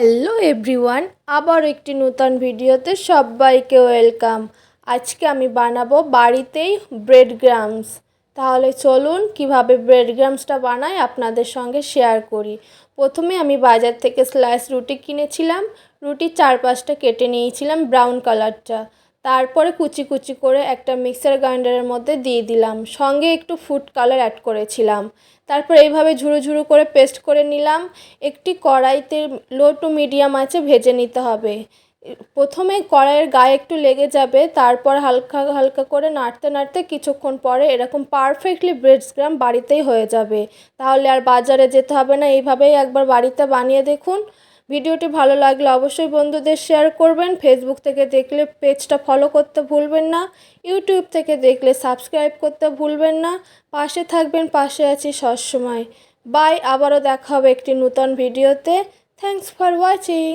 Hello everyone আবার একটি নতুন ভিডিওতে সবাইকে ওয়েলকাম আজকে আমি বানাবো বাড়িতেই ব্রেড গ্রামস তাহলে চলুন কীভাবে ব্রেড গ্রামসটা বানাই আপনাদের সঙ্গে শেয়ার করি। প্রথমে আমি বাজার থেকে স্লাইস রুটি কিনেছিলাম। রুটির চার পাঁচটা কেটে নিয়েছিলাম ব্রাউন কালারটা তারপরে কুচি কুচি করে একটা মিক্সার গ্রাইন্ডারের মধ্যে দিয়ে দিলাম। সঙ্গে একটু ফুড কালার অ্যাড করেছিলাম। তারপর এইভাবে ঝুরো ঝুরো করে পেস্ট করে নিলাম। একটি কড়াইতে লো টু মিডিয়াম আছে ভেজে নিতে হবে। প্রথমে কড়াইয়ের গায়ে একটু লেগে যাবে, তারপর হালকা হালকা করে নাড়তে নাড়তে কিছুক্ষণ পরে এরকম পারফেক্টলি ব্রেড গ্রাম বাড়িতেই হয়ে যাবে। তাহলে আর বাজারে যেতে হবে না। এইভাবেই একবার বাড়িতে বানিয়ে দেখুন। ভিডিওটি ভালো লাগলে অবশ্যই বন্ধুদের শেয়ার করবেন। ফেসবুক থেকে দেখলে পেজটা ফলো করতে ভুলবেন না। ইউটিউব থেকে দেখলে সাবস্ক্রাইব করতে ভুলবেন না। পাশে থাকবেন, পাশে আছি সবসময়। বাই আবারও দেখা হবে একটি নূতন ভিডিওতে। Thanks for watching